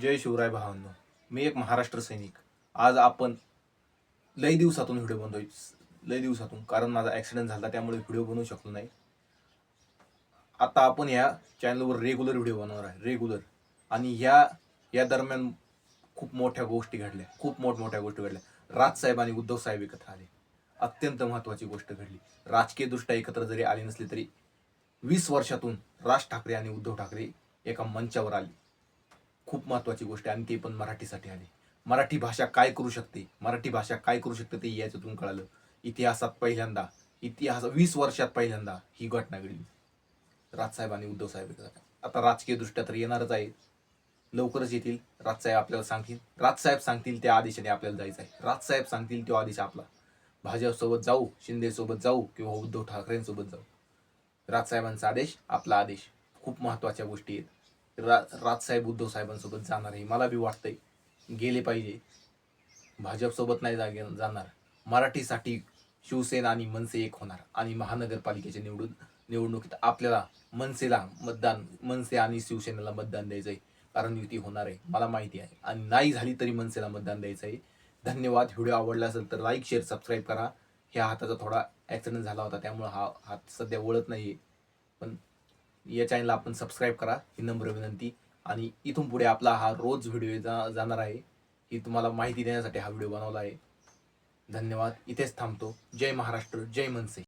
जय शिवराय भावांनो. मी एक महाराष्ट्र सैनिक. आज आपण लय दिवसातून व्हिडिओ बनतोय. लय दिवसातून. कारण माझा ॲक्सिडेंट झाला त्यामुळे व्हिडिओ बनवू शकलो नाही. आता आपण या चॅनलवर रेग्युलर व्हिडिओ बनवणार आहे. रेग्युलर आणि ह्या या दरम्यान खूप मोठ्या गोष्टी घडल्या. खूप मोठमोठ्या गोष्टी घडल्या. राजसाहेब आणि उद्धव साहेब एकत्र आले. अत्यंत महत्त्वाची गोष्ट घडली. राजकीयदृष्ट्या एकत्र जरी आले नसले तरी वीस वर्षातून राज ठाकरे आणि उद्धव ठाकरे एका मंचावर आले. खूप महत्वाची गोष्ट आहे आणि ते पण मराठीसाठी आले. मराठी भाषा काय करू शकते? मराठी भाषा काय करू शकते ते याच्यातून कळालं. इतिहासात पहिल्यांदा इतिहास वीस वर्षात पहिल्यांदा ही घटना घडली. राजसाहेब आणि उद्धव साहेब आता राजकीय दृष्ट्या तर येणारच आहे लवकरच येतील. राजसाहेब आपल्याला सांगतील. राजसाहेब सांगतील त्या आदेशाने आपल्याला जायचं आहे. राजसाहेब सांगतील तो आदेश आपला. भाजपसोबत जाऊ शिंदेसोबत जाऊ किंवा उद्धव ठाकरेंसोबत जाऊ. राजसाहेबांचा आदेश आपला आदेश. खूप महत्त्वाच्या गोष्टी आहेत. रा राजसाहेब उद्धव साहेबांसोबत जाणार आहे. मला बी वाटतंय गेले पाहिजे. भाजपसोबत नाही जागे जाणार. मराठीसाठी शिवसेना आणि मनसे एक होणार. आणि महानगरपालिकेच्या निवडून निवडणुकीत आपल्याला मनसेला मतदान मनसे आणि शिवसेनेला मतदान द्यायचं आहे कारण युती होणार आहे. मला माहिती आहे. आणि नाही झाली तरी मनसेला मतदान द्यायचं आहे धन्यवाद. व्हिडिओ आवडला असेल तर लाईक शेअर सबस्क्राईब करा. ह्या हाताचा थोडा ॲक्सिडेंट झाला होता. त्यामुळे हा हात सध्या वळत नाही आहे पण या चॅनलला आपण सबस्क्राईब करा ही नम्र विनंती. आणि इथून पुढे आपला हा रोज व्हिडिओ जा जाणार आहे ही तुम्हाला माहिती देण्यासाठी हा व्हिडिओ बनवला आहे. धन्यवाद. इथेच थांबतो. जय महाराष्ट्र जय मनसे.